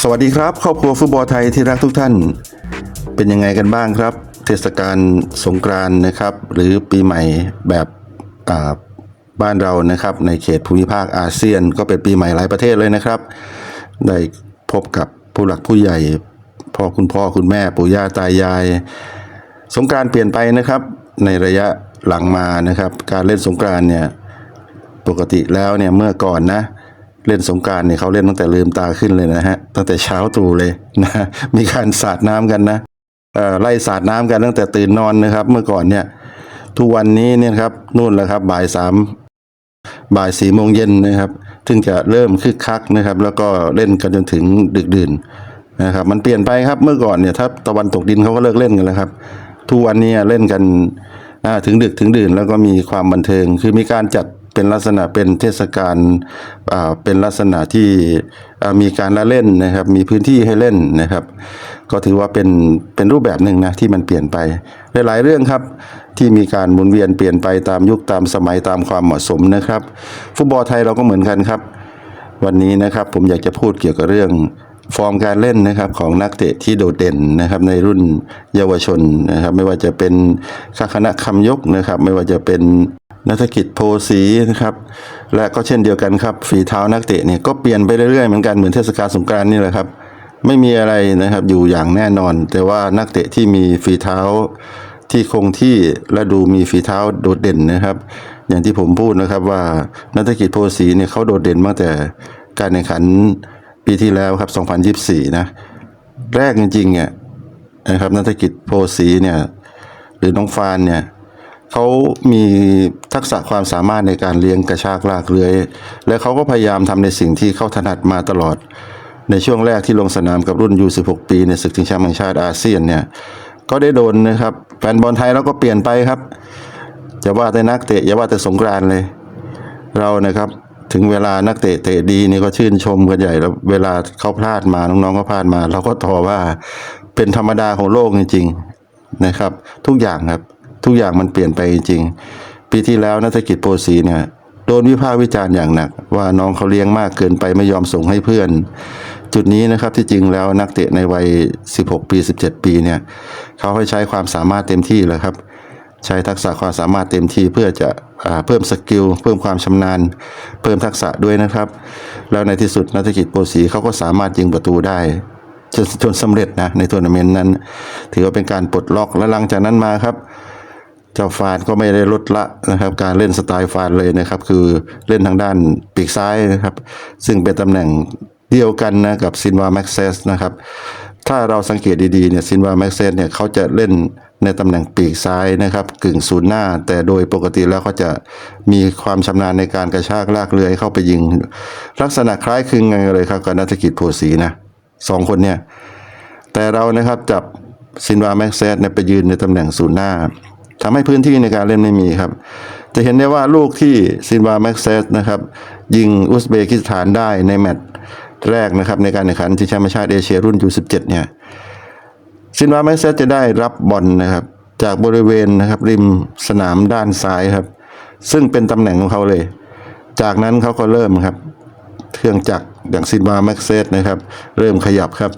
สวัสดีครับ ครอบครัวฟุตบอลไทยที่รักทุกท่าน เป็นยังไงกันบ้างครับ เทศกาลสงกรานนะครับ หรือปีใหม่แบบบ้านเรานะครับ ในเขตภูมิภาคอาเซียน ก็เป็นปีใหม่หลายประเทศเลยนะครับ ได้พบกับผู้หลักผู้ใหญ่พ่อคุณพ่อคุณแม่ปู่ย่าตายาย สงกรานเปลี่ยนไปนะครับ ในระยะหลังมานะครับ การเล่นสงกรานเนี่ยปกติแล้วเนี่ยเมื่อก่อนนะ เล่นสงการเนี่ยเขาเล่นตั้งแต่ลืมตาขึ้นเลยนะฮะตั้งแต่เช้าตรู่เลยนะมีการสาดน้ำกันนะเอ่อไล่สาดน้ำกันตั้งแต่ตื่นนอนนะครับ เมื่อก่อนเนี่ย ทุกวันนี้เนี่ยครับนู่นแหละครับบ่ายสามบ่ายสี่โมงเย็นนะครับถึงจะเริ่มคึกคักนะครับ แล้วก็เล่นกันจนถึงดึกดื่นนะครับ มันเปลี่ยนไปครับเมื่อก่อนเนี่ยถ้าตะวันตกดินเขาก็เลิกเล่นกันแล้วครับ ทุกวันนี้เล่นกันถึงดึกถึงดื่นแล้วก็มีความบันเทิง คือมีการจัด เป็นลักษณะเป็นเทศกาลอ่าเป็นลักษณะที่มีการละเล่นนะครับ มีพื้นที่ให้เล่นนะครับ ก็ถือว่าเป็นเป็นรูปแบบหนึ่งนะที่มันเปลี่ยนไปหลายๆเรื่องครับที่มีการหมุนเวียนเปลี่ยนไปตามยุคตามสมัยตามความเหมาะสมนะครับ ฟุตบอลไทยเราก็เหมือนกันครับ วันนี้นะครับผมอยากจะพูดเกี่ยวกับเรื่องฟอร์มการเล่นนะครับของนักเตะที่โดดเด่นนะครับในรุ่นเยาวชนนะครับไม่ว่าจะเป็นข้าคณะคำยกนะครับ ไม่ว่าจะเป็น นักกิจโพสีนะครับ และก็เช่นเดียวกันครับ ฝีเท้านักเตะเนี่ยก็เปลี่ยนไปเรื่อยๆเหมือนกันเหมือนเทศกาลสงกรานต์นี่แหละครับ ไม่มีอะไรนะครับอยู่อย่างแน่นอน แต่ว่านักเตะที่มีฝีเท้าที่คงที่และดูมีฝีเท้าโดดเด่นนะครับ อย่างที่ผมพูดนะครับว่านักกิจโพสีเนี่ยเขาโดดเด่นมาตั้งแต่การแข่งขันปีที่แล้วครับ 2024 นะ แรกจริงๆเนี่ยนะครับนักกิจโพสีเนี่ยหรือน้องฟานเนี่ย เขามีทักษะความสามารถในการเลี้ยงกระชากลากเลื้อย และเขาก็พยายามทำในสิ่งที่เขาถนัดมาตลอด ในช่วงแรกที่ลงสนามกับรุ่น U16 ปีในศึกชิงแชมป์แห่งชาติอาเซียนเนี่ยก็ได้โดนนะครับแฟนบอลไทยเราก็เปลี่ยนไปครับจะว่าแต่นักเตะอย่าว่าแต่สงกรานเลย เรานะครับถึงเวลานักเตะเตะดีนี่ก็ชื่นชมกันใหญ่แล้วเวลาเขาพลาดมาน้องๆเขาพลาดมา เราก็ทอว่าเป็นธรรมดาของโลกจริงๆนะครับ ทุกอย่างครับ ทุกอย่างมันเปลี่ยนไปจริงปีที่แล้วนักธกิจโปรสีเนี่ยโดนวิพากษ์วิจารณ์อย่างหนัก ว่าน้องเขาเลี้ยงมากเกินไปไม่ยอมส่งให้เพื่อน จุดนี้นะครับที่จริงแล้วนักเตะในวัย 16 ปี 17 ปีเนี่ยเขาให้ใช้ความสามารถเต็มที่แล้วครับ ใช้ทักษะความสามารถเต็มที่เพื่อจะอเพิ่มสกิลเพิ่มความชำนาญ เพิ่มทักษะด้วยนะครับ แล้วในที่สุดนักธกิจโปรสีเขาก็สามารถยิงประตูได้จนจนสำเร็จนะในทัวร์นาเมนต์นั้น ถือว่าเป็นการปลดล็อกและหลังจากนั้นมาครับ เจ้าฟานก็ไม่ได้ลดละนะครับ การเล่นสไตล์ฟานเลยนะครับ คือเล่นทางด้านปีกซ้ายนะครับ ซึ่งเป็นตำแหน่งเดียวกันนะกับซินวาแม็กเซสนะครับ ถ้าเราสังเกตดีๆเนี่ยซินวาแม็กเซสเนี่ยเขาจะเล่นในตำแหน่งปีกซ้ายนะครับ กึ่งศูนย์หน้า แต่โดยปกติแล้วเขาจะมีความชำนาญในการกระชากลากเลื้อยเข้าไปยิง ลักษณะคล้ายคลึงกันเลยครับกับนักกิจโพสีนะสองคนเนี่ยแต่เรานะครับจับซินวาแม็กเซสเนี่ยไปยืนในตำแหน่งศูนย์หน้า ทำให้พื้นที่ในการเล่นไม่มีครับ จะเห็นได้ว่าลูกที่ซินวาแม็กเซสนะครับยิงอุซเบกิสถานได้ในแมตช์แรกนะครับในการแข่งขันที่แชมป์ชาติเอเชียรุ่น U17 เนี่ยซินวาแม็กเซสจะได้รับบอลนะครับจากบริเวณนะครับริมสนามด้านซ้ายครับ ซึ่งเป็นตำแหน่งของเขาเลย จากนั้นเขาก็เริ่มครับ เครื่องจักรอย่างซินวาแม็กเซสนะครับ เริ่มขยับครับ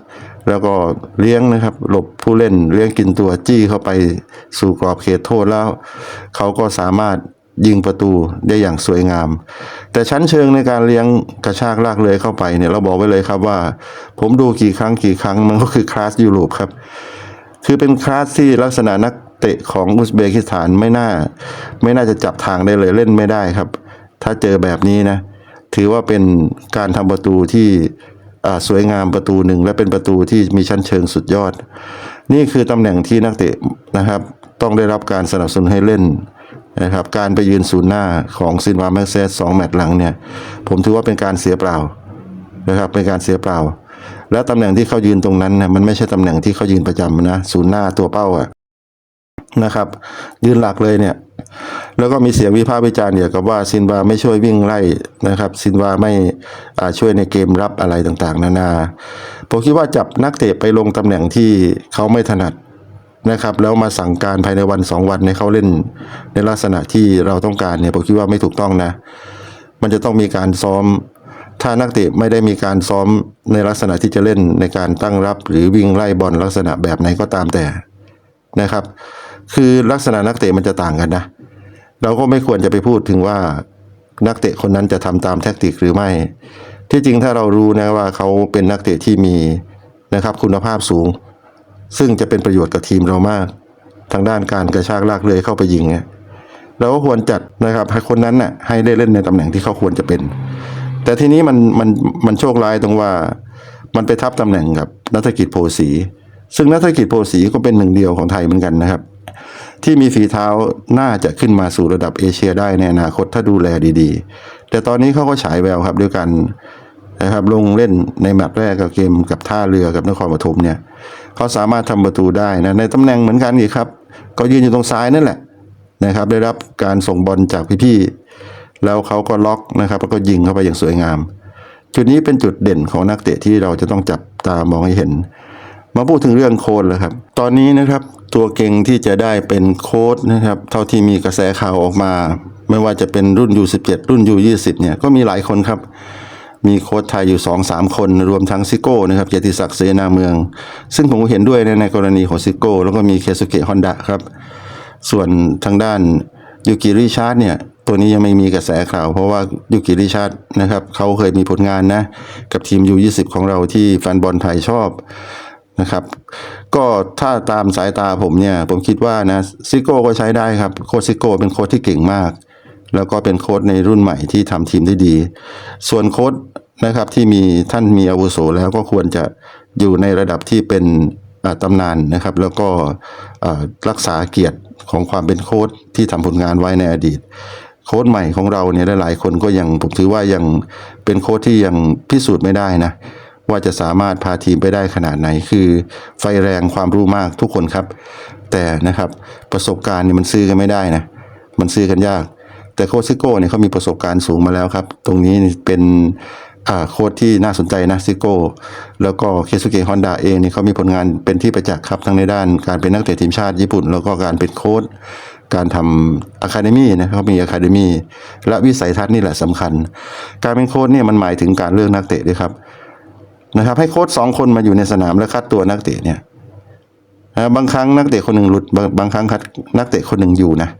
แล้วก็เลี้ยงนะครับ หลบผู้เล่นเลี้ยงกินตัวจี้เข้าไปสู่กรอบเขตโทษแล้ว เขาก็สามารถยิงประตูได้อย่างสวยงาม แต่ชั้นเชิงในการเลี้ยงกระชากลากเลยเข้าไปเนี่ยเราบอกไว้เลยครับว่า ผมดูกี่ครั้งกี่ครั้งมันก็คือคลาสยุโรปครับ คือเป็นคลาสที่ลักษณะนักเตะของอุซเบกิสถานไม่น่า ไม่น่าจะจับทางได้เลยเล่นไม่ได้ครับ ถ้าเจอแบบนี้นะ ถือว่าเป็นการทำประตูที่ สวยงามประตูหนึ่งและเป็นประตูที่มีชั้นเชิงสุดยอด นี่คือตำแหน่งที่นักเตะนะครับ ต้องได้รับการสนับสนุนให้เล่นนะครับการไปยืนศูนย์หน้าของซินวาแม็กเซสสองแมตช์หลังเนี่ยผมถือว่าเป็นการเสียเปล่านะครับเป็นการเสียเปล่า และตำแหน่งที่เขายืนตรงนั้นนะมันไม่ใช่ตำแหน่งที่เขายืนประจำนะศูนย์หน้าตัวเป้าอะ นะครับ ยืนหลักเลยเนี่ย แล้วก็มีเสียงวิพากษ์วิจารณ์เกี่ยวกับว่าซินวาไม่ช่วยวิ่งไล่นะครับซินวาไม่ช่วยในเกมรับอะไรต่างๆ นานาผมคิดว่าจับนักเตะไปลงตำแหน่งที่เขาไม่ถนัดนะครับแล้วมาสั่งการภายในวันสองวันให้เขาเล่นในลักษณะที่เราต้องการเนี่ยผมคิดว่าไม่ถูกต้องนะ มันจะต้องมีการซ้อม ถ้านักเตะไม่ได้มีการซ้อมในลักษณะที่จะเล่นในการตั้งรับ หรือวิ่งไล่บอลลักษณะแบบไหนก็ตามแต่นะครับ คือลักษณะนักเตะมันจะต่างกันนะ เราก็ไม่ควรจะไปพูดถึงว่านักเตะคนนั้นจะทำตามแทคติกหรือไม่ ที่จริงถ้าเรารู้นะว่าเขาเป็นนักเตะที่มีนะครับคุณภาพสูง ซึ่งจะเป็นประโยชน์กับทีมเรามาก ทางด้านการกระชากลากเลยเข้าไปยิงเนี่ยเราก็ควรจัดนะครับให้คนนั้นน่ะให้ได้เล่นในตำแหน่งที่เขาควรจะเป็น แต่ทีนี้มันมันมันโชคร้ายตรงว่า มันไปทับตำแหน่งกับนัฐกิจโพสี ซึ่งนัฐกิจโพสีก็เป็นหนึ่งเดียวของไทยเหมือนกันนะครับ ที่มีฝีเท้าน่าจะขึ้นมาสู่ระดับเอเชียได้ในอนาคตถ้าดูแลดีๆ แต่ตอนนี้เขาก็ฉายแววครับด้วยกันนะครับลงเล่นในแมตช์แรกกับเกมกับท่าเรือกับนครปฐมเนี่ยเขาสามารถทำประตูได้นะในตำแหน่งเหมือนกันอีกครับ ก็ยืนอยู่ตรงซ้ายนั่นแหละนะครับ ได้รับการส่งบอลจากพี่ๆแล้วเขาก็ล็อกนะครับ แล้วก็ยิงเข้าไปอย่างสวยงาม จุดนี้เป็นจุดเด่นของนักเตะที่เราจะต้องจับตามองให้เห็น มาพูดถึงเรื่องโค้ดแล้วครับ ตอนนี้นะครับ ตัวเก่งที่จะได้เป็นโค้ดนะครับ เท่าที่มีกระแสข่าวออกมา ไม่ว่าจะเป็นรุ่น U17 รุ่น U20 เนี่ยก็มีหลายคนครับ มีโค้ชไทยอยู่ 2 3 คน รวมทั้งซิโก้นะครับเกียรติศักดิ์เสนาเมือง ซึ่งผมก็เห็นด้วยในในกรณีของซิโก้แล้วก็มีเคสุเกะฮอนดะครับ ส่วนทางด้านยูกิริชาร์ดเนี่ยตัวนี้ยังไม่มีกระแสข่าว เพราะว่ายูกิริชาร์ดนะครับเขาเคยมีผลงานนะกับทีม U20 ของเราที่แฟนบอลไทยชอบ นะครับ ก็ถ้าตามสายตาผมเนี่ย ผมคิดว่านะซิโก้ก็ใช้ได้ครับ โค้ชซิโก้เป็นโค้ชที่เก่งมาก แล้วก็เป็นโค้ชในรุ่นใหม่ที่ทำทีมได้ดี ส่วนโค้ชนะครับที่มีท่านมีอาวุโสแล้วก็ควรจะอยู่ในระดับที่เป็นตำนานนะครับ แล้วก็รักษาเกียรติของความเป็นโค้ชที่ทำผลงานไว้ในอดีต โค้ชใหม่ของเราเนี่ยหลายๆคนก็ยังผมถือว่ายังเป็นโค้ชที่ยังพิสูจน์ไม่ได้นะ ว่าจะสามารถพาทีมไปได้ขนาดไหน คือไฟแรงความรู้มากทุกคนครับ แต่นะครับประสบการณ์เนี่ยมันซื้อกันไม่ได้นะมันซื้อกันยาก แต่โค้ชซิโก้เนี่ยเขามีประสบการณ์สูงมาแล้วครับ ตรงนี้เป็นโค้ชที่น่าสนใจนะซิโก้แล้วก็เคสุเกะฮอนดาเองเนี่ยเขามีผลงานเป็นที่ประจักษ์ครับทั้งในด้านการเป็นนักเตะทีมชาติญี่ปุ่น แล้วก็การเป็นโค้ชการทำอะคาเดมี่นะเขามีอะคาเดมี่และวิสัยทัศน์นี่แหละสำคัญ การเป็นโค้ชเนี่ยมันหมายถึงการเลือกนักเตะด้วยครับ นะครับ ให้โค้ชสองคนมาอยู่ในสนามแล้วคัดตัวนักเตะเนี่ยนะบางครั้งนักเตะคนหนึ่งหลุดบางบางครั้งคัดนักเตะคนหนึ่งอยู่นะ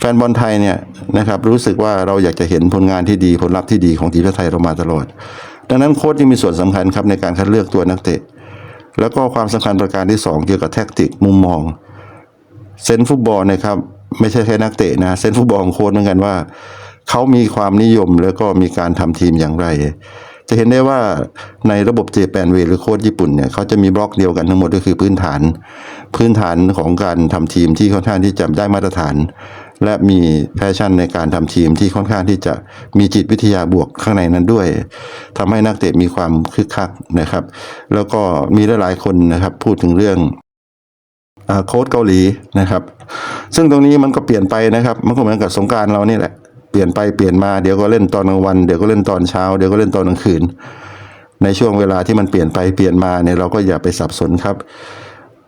แฟนบอลไทยเนี่ยนะครับรู้สึกว่าเราอยากจะเห็นผลงานที่ดีผลลัพธ์ที่ดีของทีมชาติไทยเรามาตลอด ดังนั้นโค้ชยังมีส่วนสำคัญครับในการคัดเลือกตัวนักเตะ แล้วก็ความสำคัญประการที่สองเกี่ยวกับแท็กติกมุมมองเซนฟุตบอลนะครับไม่ใช่แค่นักเตะนะเซนฟุตบอลของโค้ชเหมือนกันว่าเขามีความนิยมแล้วก็มีการทำทีมอย่างไร จะเห็นได้ว่าในระบบเจแปนเวหรือโค้ชญี่ปุ่นเนี่ยเขาจะมีบล็อกเดียวกันทั้งหมดก็คือพื้นฐาน พื้นฐานของการทำทีมที่ค่อนข้างที่จะได้มาตรฐาน และมีแพชชั่นในการทำทีมที่ค่อนข้างที่จะมีจิตวิทยาบวกข้างในนั้นด้วยทำให้นักเตะมีความคึกคักนะครับ แล้วก็มีหลายๆคนนะครับพูดถึงเรื่องโค้ดเกาหลีนะครับ ซึ่งตรงนี้มันก็เปลี่ยนไปนะครับ มันก็เหมือนกับสงการเรานี่แหละ ลี่ยนไปเปลี่ยนมาเดี๋ยวก็เล่นตอนกลางวันเดี๋ยวก็เล่นตอนเช้าเดี๋ยวก็เล่นตอนกลางคืน ในช่วงเวลาที่มันเปลี่ยนไปเปลี่ยนมาเนี่ยเราก็อย่าไปสับสนครับ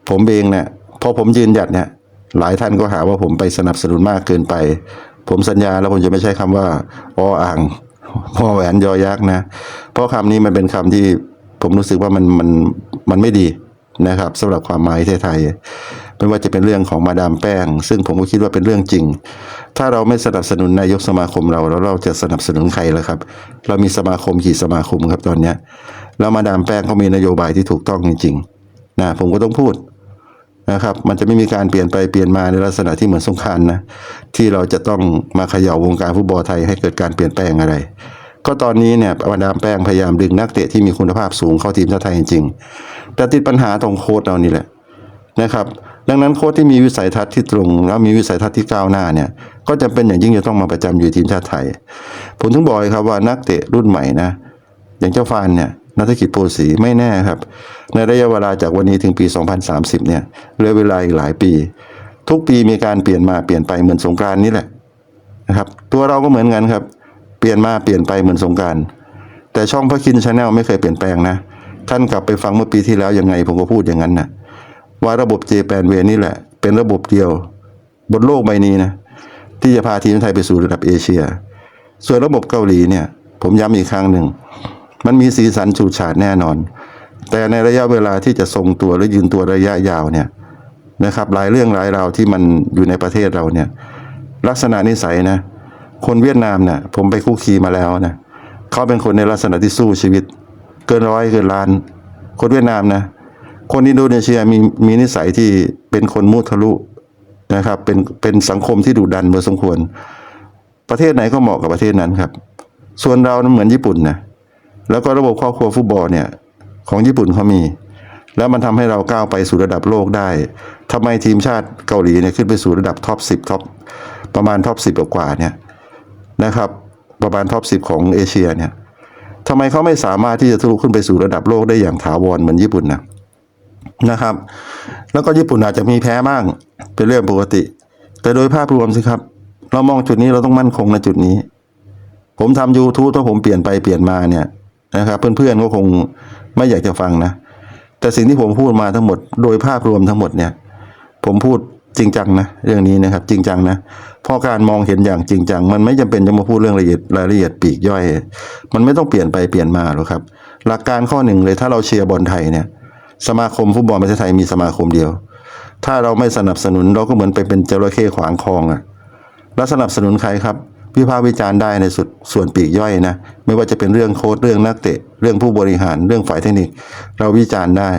ผมเองเนี่ยพอผมยืนหยัดเนี่ยหลายท่านก็หาว่าผมไปสนับสนุนมากเกินไป ผมสัญญาแล้วผมจะไม่ใช้คำว่าอ้ออ่างพ่อแหวนยอยักษ์นะ เพราะคำนี้มันเป็นคำที่ผมรู้สึกว่ามันมันมันไม่ดีนะครับสำหรับความหมายไทย ไม่ว่าจะเป็นเรื่องของมาดามแป้ง ซึ่งผมก็คิดว่าเป็นเรื่องจริง ถ้าเราไม่สนับสนุนนายกสมาคมเราแล้วเราจะสนับสนุนใครล่ะครับ เรามีสมาคมกี่สมาคมครับตอนเนี้แล้วมาดามแป้งเขามีนโยบายที่ถูกต้องจริงๆนะผมก็ต้องพูดนะครับมันจะไม่มีการเปลี่ยนไปเปลี่ยนมาในลักษณะที่เหมือนสงครามนะที่เราจะต้องมาเขย่าวงการฟุตบอลไทยให้เกิดการเปลี่ยนแปลงอะไร ก็ตอนนี้เนี่ยมาดามแป้งพยายามดึงนักเตะที่มีคุณภาพสูงเข้าทีมชาติไทยจริงๆแต่ติดปัญหาตรงโค้ดเรานี่แหละนะครับ ดังนั้นโค้ชที่มีวิสัยทัศน์ที่ตรง แล้วมีวิสัยทัศน์ที่ก้าวหน้าเนี่ยก็จะเป็นอย่างยิ่งจะต้องมาประจำอยู่ทีมชาติไทย ผมถึงบอกเลยครับว่านักเตะรุ่นใหม่นะ อย่างเจ้าฟานเนี่ยนักธกิจโพสีไม่แน่ครับ ในระยะเวลาจากวันนี้ถึงปี 2030 เนี่ยเหลือเวลาอีกหลายปี ทุกปีมีการเปลี่ยนมาเปลี่ยนไปเหมือนสงกรานต์นี่แหละนะครับ ตัวเราก็เหมือนกันครับ เปลี่ยนมาเปลี่ยนไปเหมือนสงกรารแต่ช่องพระคินชาแนลไม่เคยเปลี่ยนแปลงนะท่านกลับไปฟังเมื่อปีที่แล้วยังไงผมก็พูดอย่างนั้นนะ ว่าระบบเจแปนเวนี่แหละ เป็นระบบเดียว บนโลกใบนี้นะที่จะพาทีมไทยไปสู่ระดับเอเชีย ส่วนระบบเกาหลีเนี่ย ผมย้ำอีกครั้งหนึ่ง มันมีสีสันฉูดฉาดแน่นอน แต่ในระยะเวลาที่จะทรงตัวหรือยืนตัวระยะยาวเนี่ยนะครับหลายเรื่องหลายราวที่มันอยู่ในประเทศเราเนี่ย ลักษณะนิสัยนะ คนเวียดนามเนี่ยผมไปคุกคีมาแล้วนะเขาเป็นคนในลักษณะที่สู้ชีวิต เกินร้อยเกินล้าน คนเวียดนามนะ คนอินโดนีเซียมีมีนิสัยที่เป็นคนมุทะลุนะครับ เป็นเป็นสังคมที่ดุดันพอสมควร ประเทศไหนก็เหมาะกับประเทศนั้นครับ ส่วนเรานั้นเหมือนญี่ปุ่นนะแล้วก็ระบบครอบครัวฟุตบอลเนี่ยของญี่ปุ่นเขามี แล้วมันทำให้เราก้าวไปสู่ระดับโลกได้ทำไมทีมชาติเกาหลีเนี่ยขึ้นไปสู่ระดับท็อปสิบท็อปประมาณท็อปสิบกว่าเนี่ยนะครับ ประมาณท็อปสิบของเอเชียเนี่ยทำไมเขาไม่สามารถที่จะทะลุขึ้นไปสู่ระดับโลกได้อย่างถาวรเหมือนญี่ปุ่นนะ นะครับ แล้วก็ญี่ปุ่นอาจจะมีแพ้บ้างเป็นเรื่องปกติ แต่โดยภาพรวมสิครับ เรามองจุดนี้เราต้องมั่นคงในจุดนี้ ผมทำ YouTube ถ้าผมเปลี่ยนไปเปลี่ยนมาเนี่ยนะครับ เพื่อนๆก็คงไม่อยากจะฟังนะ แต่สิ่งที่ผมพูดมาทั้งหมด โดยภาพรวมทั้งหมดเนี่ย ผมพูดจริงจังนะเรื่องนี้นะครับ จริงจังนะเพราะการมองเห็นอย่างจริงจัง มันไม่จำเป็นจะมาพูดเรื่องละเอียดรายละเอียดปีกย่อย มันไม่ต้องเปลี่ยนไปเปลี่ยนมาหรอกครับ หลักการข้อหนึ่งเลยถ้าเราเชียร์บอลไทยเนี่ย สมาคมฟุตบอลประเทศไทยมีสมาคมเดียว ถ้าเราไม่สนับสนุนเราก็เหมือนไปเป็นจระเข้ขวางคลองอะแล้วสนับสนุนใครครับวิพากษ์วิจารณ์ได้ในสุดส่วนปีกย่อยนะ ไม่ว่าจะเป็นเรื่องโค้ดเรื่องนักเตะ เรื่องผู้บริหารเรื่องฝ่ายเทคนิค เราวิจารณ์ได้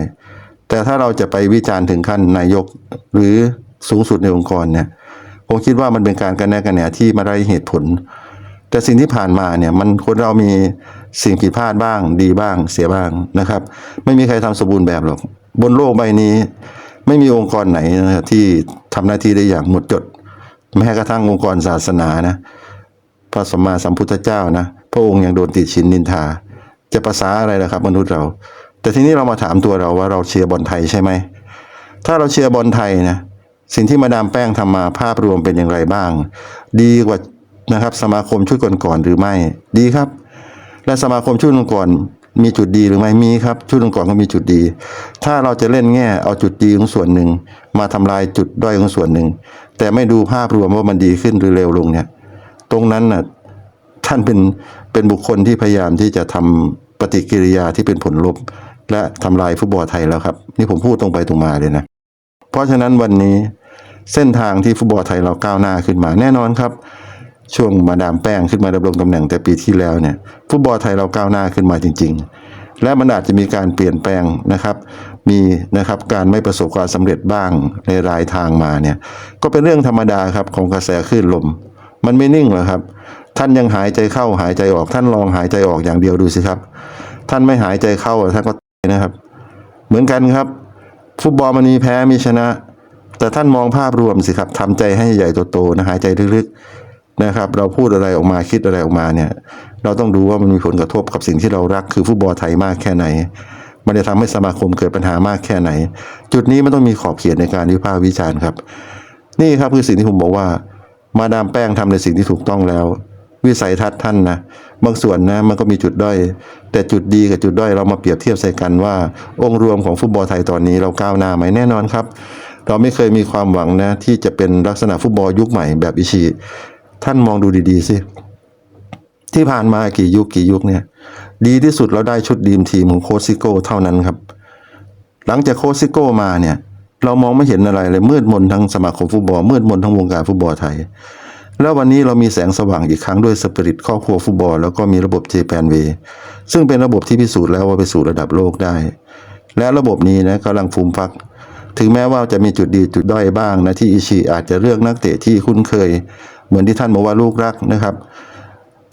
แต่ถ้าเราจะไปวิจารณ์ถึงขั้นนายก หรือสูงสุดในองค์กรเนี่ยผมคิดว่ามันเป็นการกันแนกันแหนที่มาได้เหตุผล แต่สิ่งที่ผ่านมาเนี่ยมันคนเรามีสิ่งผิดพลาดบ้าง ดีบ้างเสียบ้างนะครับ ไม่มีใครทำสมบูรณ์แบบหรอก บนโลกใบนี้ ไม่มีองค์กรไหนนะครับที่ทำหน้าที่ได้อย่างหมดจด แม้กระทั่งองค์กรศาสนานะ พระสัมมาสัมพุทธเจ้านะพระองค์ยังโดนติชินนินทา จะภาษาอะไรล่ะครับ มนุษย์เรา แต่ทีนี้เรามาถามตัวเราว่าเราเชียร์บอลไทยใช่ไหมถ้าเราเชียร์บอลไทยนะสิ่งที่มาดามแป้งทำมาภาพรวมเป็นอย่างไรบ้าง ดีกว่า นะครับ สมาคมชุดก่อนๆหรือไม่ดีครับ และสมาคมชุดก่อนมีจุดดีหรือไม่มีครับ ชุดก่อนก็มีจุดดี ถ้าเราจะเล่นแง่เอาจุดดีของส่วนหนึ่ง มาทำลายจุดด้อยของส่วนหนึ่ง แต่ไม่ดูภาพรวมว่ามันดีขึ้นหรือเร็วลงเนี่ย ตรงนั้นน่ะท่านเป็นเป็นบุคคลที่พยายามที่จะทำปฏิกิริยาที่เป็นผลลบ และทำลายฟุตบอลไทยแล้วครับ นี่ผมพูดตรงไปตรงมาเลยนะ เพราะฉะนั้นวันนี้เส้นทางที่ฟุตบอลไทยเราก้าวหน้าขึ้นมาแน่นอนครับ ช่วงมาดามแป้งขึ้นมาดำรงตำแหน่งแต่ปีที่แล้วเนี่ยฟุตบอลไทยเราก้าวหน้าขึ้นมาจริง ๆ และมันอาจจะมีการเปลี่ยนแปลงนะครับ มีนะครับการไม่ประสบความสำเร็จบ้างในรายทางมาเนี่ยก็เป็นเรื่องธรรมดาครับของกระแสคลื่นลม มันไม่นิ่งหรอครับ ท่านยังหายใจเข้าหายใจออกท่านลองหายใจออกอย่างเดียวดูสิครับ ท่านไม่หายใจเข้าท่านก็ตายนะครับ เหมือนกันครับ ฟุตบอลมันมีแพ้มีชนะ แต่ท่านมองภาพรวมสิครับทำใจให้ใหญ่โตๆนะหายใจลึกๆ นะครับ เราพูดอะไรออกมาคิดอะไรออกมาเนี่ย เราต้องดูว่ามันมีผลกระทบกับสิ่งที่เรารักคือฟุตบอลไทยมากแค่ไหน มันจะทำให้สมาคมเกิดปัญหามากแค่ไหน จุดนี้มันต้องมีขอบเขตในการวิพากษ์วิจารณ์ครับ นี่ครับคือสิ่งที่ผมบอกว่า มาดามแป้งทำในสิ่งที่ถูกต้องแล้ว วิสัยทัศน์ท่านนะบางส่วนนะมันก็มีจุดด้อย แต่จุดดีกับจุดด้อยเรามาเปรียบเทียบใส่กันว่า องค์รวมของฟุตบอลไทยตอนนี้เราก้าวหน้าไหมแน่นอนครับเราไม่เคยมีความหวังนะที่จะเป็นลักษณะฟุตบอลยุคใหม่แบบอิชิ ท่านมองดูดีๆสิที่ผ่านมากี่ยุคกี่ยุคเนี่ย ดีที่สุดเราได้ชุดดีมทีมของโคซิโก้เท่านั้นครับ หลังจากโคซิโก้มาเนี่ย เรามองไม่เห็นอะไรเลยมืดมนทั้งสมาคมฟุตบอลมืดมนทั้งวงการฟุตบอลไทย แล้ววันนี้เรามีแสงสว่างอีกครั้งด้วยสปิริตครอบครัวฟุตบอล แล้วก็มีระบบเจแปนเวซึ่งเป็นระบบที่พิสูจน์แล้วว่าไปสู่ระดับโลกได้ และระบบนี้นะกำลังฟูมฟัก ถึงแม้ว่าจะมีจุดดีจุดด้อยบ้างนะที่อิชิอาจจะเลือกนักเตะที่คุ้นเคย เหมือนที่ท่านบอกว่าลูกรักนะครับ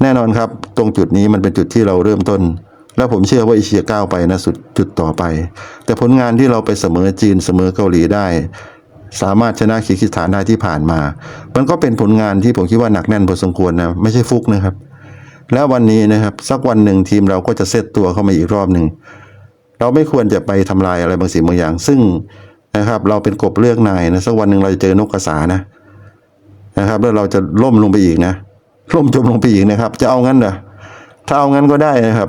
แน่นอนครับตรงจุดนี้มันเป็นจุดที่เราเริ่มต้น แล้วผมเชื่อว่าอิเชียก้าวไปนะสุดจุดต่อไป แต่ผลงานที่เราไปเสมอจีนเสมอเกาหลีได้ สามารถชนะคีร์กิสถานได้ที่ผ่านมา มันก็เป็นผลงานที่ผมคิดว่าหนักแน่นพอสมควรนะไม่ใช่ฟุกนะครับ แล้ววันนี้นะครับสักวันหนึ่งทีมเราก็จะเซตตัวเข้ามาอีกรอบหนึ่งเราไม่ควรจะไปทำลายอะไรบางสิ่งบางอย่าง ซึ่งนะครับ เราเป็นกบเลือกนายนะสักวันหนึ่งเราจะเจอนกกระสานะ นะครับ แล้วเราจะล่มลงไปอีกนะล่มจมลงไปอีกนะครับ จะเอางั้นเหรอถ้าเอางั้นก็ได้นะครับ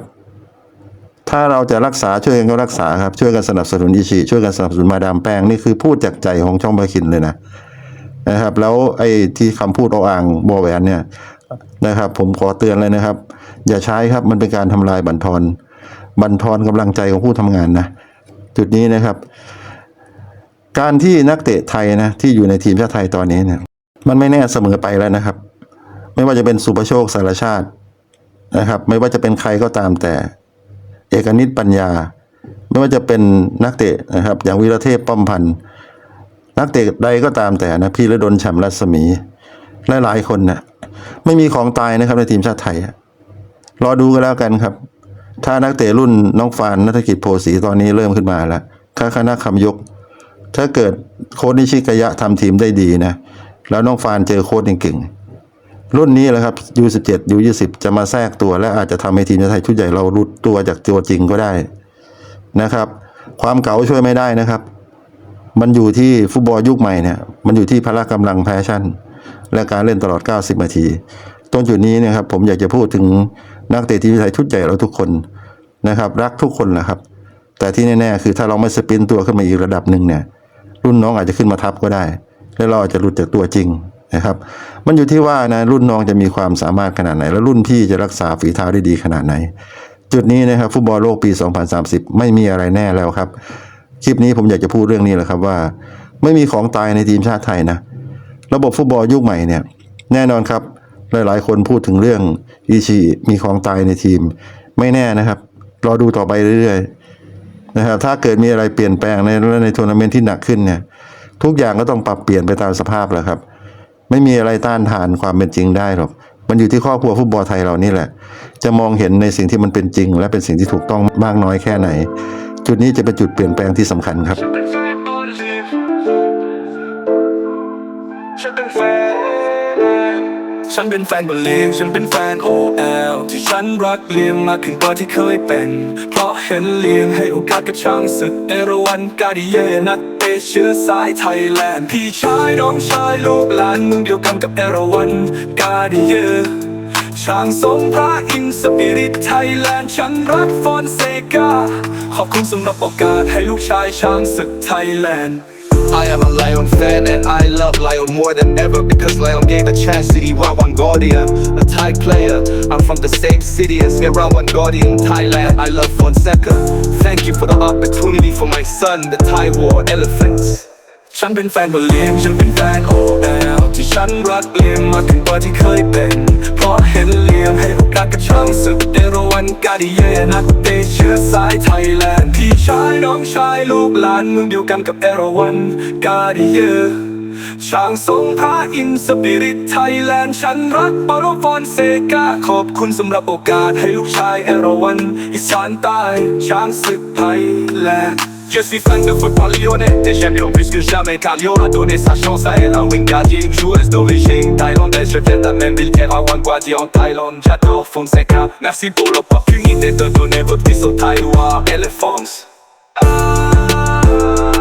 ถ้าเราจะรักษาช่วยกันก็รักษาครับช่วยกันสนับสนุนอิชิช่วยกันสนับสนุนมาดามแป้งนี่คือพูดจากใจของช่องบาคินเลยนะนะครับ แล้วไอ้ที่คำพูดเอาอ่างบอแหวนเนี่ยนะครับ ผมขอเตือนเลยนะครับ อย่าใช้ครับมันเป็นการทำลายบั่นทอน บั่นทอนกำลังใจของผู้ทำงานนะจุดนี้นะครับ การที่นักเตะไทยนะที่อยู่ในทีมชาติไทยตอนนี้เนี่ย มันไม่แน่เสมอไปแล้วนะครับ ไม่ว่าจะเป็นสุประโชคสารชาตินะครับ ไม่ว่าจะเป็นใครก็ตามแต่ เอกนิตปัญญา ไม่ว่าจะเป็นนักเตะนะครับ อย่างวีรเทพป้อมพันธ์นักเตะใดก็ตามแต่นะพี่ระดนฉ่ำรัศมีและหลายคนนะ่ะไม่มีของตายนะครับในทีมชาติไทยรอดูกันแล้วกันครับ ถ้านักเตะรุ่นน้องฟานนัฐกิจโพสีตอนนี้เริ่มขึ้นมาแล้วข้าคณะคำยก ถ้าเกิดโค้ชนิชิกายะทำทีมได้ดีนะ แล้วน้องฟานเจอโค้ชเก่งๆรุ่นนี้แหละครับ U17 U20 จะมาแทรกตัว และอาจจะทำให้ทีมชาติไทยชุดใหญ่เรารุดตัวจากตัวจริงก็ได้นะครับ ความเก๋าช่วยไม่ได้นะครับ มันอยู่ที่ฟุตบอลยุคใหม่เนี่ยมันอยู่ที่พละกำลังแพชชั่น และการเล่นตลอด 90นาทีตรงจุดนี้นยครับผมอยากจะพูดถึงนักเตะทีมชาติไทยชุดใหญ่เราทุกคนนะครับ รักทุกคนแหละครับ แต่ที่แน่ๆคือถ้าเราไม่สปินตัวขึ้นมาอีกระดับหนึ่งเนี่ยรุ่นน้องอาจจะขึ้นมาทับก็ได้ แล้วเราอาจจะหลุดจากตัวจริงนะครับ มันอยู่ที่ว่านะรุ่นน้องจะมีความสามารถขนาดไหน แล้วรุ่นพี่จะรักษาฝีเท้าได้ดีขนาดไหน จุดนี้นะครับฟุตบอลโลกปี 2030 ไม่มีอะไรแน่แล้วครับ คลิปนี้ผมอยากจะพูดเรื่องนี้แหละครับว่า ไม่มีของตายในทีมชาติไทยนะ ระบบฟุตบอลยุคใหม่เนี่ยแน่นอนครับหลายๆ คนพูดถึงเรื่องอีชีมีของตายในทีม ไม่แน่นะครับรอดูต่อไปเรื่อยๆนะครับถ้าเกิดมีอะไรเปลี่ยนแปลงในในทัวร์นาเมนต์ที่หนักขึ้นเนี่ย ทุกอย่างก็ต้องปรับเปลี่ยนไปตามสภาพแหละครับ ไม่มีอะไรต้านทานความเป็นจริงได้หรอกมันอยู่ที่ครอบครัวฟุตบอลไทยเรานี่แหละ จะมองเห็นในสิ่งที่มันเป็นจริง และเป็นสิ่งที่ถูกต้องมากน้อยแค่ไหน จุดนี้จะเป็นจุดเปลี่ยนแปลงที่สำคัญครับ ฉันเป็นแฟน ฉันเป็นแฟนบอลลีมฉันเป็นแฟน OL ที่ฉันรักเลียงมากขึ้นกว่าที่เคยเป็น เพราะเห็นเลียงให้โอกาสกับช่างศึกเอราวันกาดิเยนัก เชื้อสายไทยแลนด์ พี่ชายน้องชายลูกหลานเมึงเดียวกันกับเอราวันกาดิเยอช่างทรงพระอินสปิริตไทยแลนด์ฉันรักฟอนเซกา ขอบคุณสำหรับโอกาสให้ลูกชายช้างศึกไทยแลนด์ I am a Lion fan and I love Lion more than ever because Lion gave a chance to Irawan Guardian, a Thai player. I'm from the same city as Irawan Guardian, Thailand. I love Fonseca. Thank you for the opportunity for my son, the Thai War Elephants. ฉันเป็นแฟนบอลเลียมฉันเป็นแฟน OL ที่ ล ฉันรักเลียมมากขึ้นกว่าที่เคยเป็น เพราะเห็นเลียมให้โอกาสกับช่างศึกเอราวันกาดิเยนักเตะเชื้อสายไทยแลนด์พี่ชายน้องชายลูกหลานเมืองเดียวกันกับเอราวันกาดิเยช่างทรงพระอินสปิริตไทยแลนด์ฉันรักปารฟอนเซกาขอบคุณสำหรับโอกาสให้ลูกชายเอราวันอีสานใต้ช้างศึกไทยแลนด์ Je suis fan de football lyonnais Des champions plus que jamais car Lyon a donné sa chance à elle Un wing gardien, une joueuse d'origine thaïlandaise. Je viens de la même ville qu'Erawan Guadi en Thaïlande. J'adore Fonseca. Merci pour l'opportunité de donner votre fils au Elephants. Ah.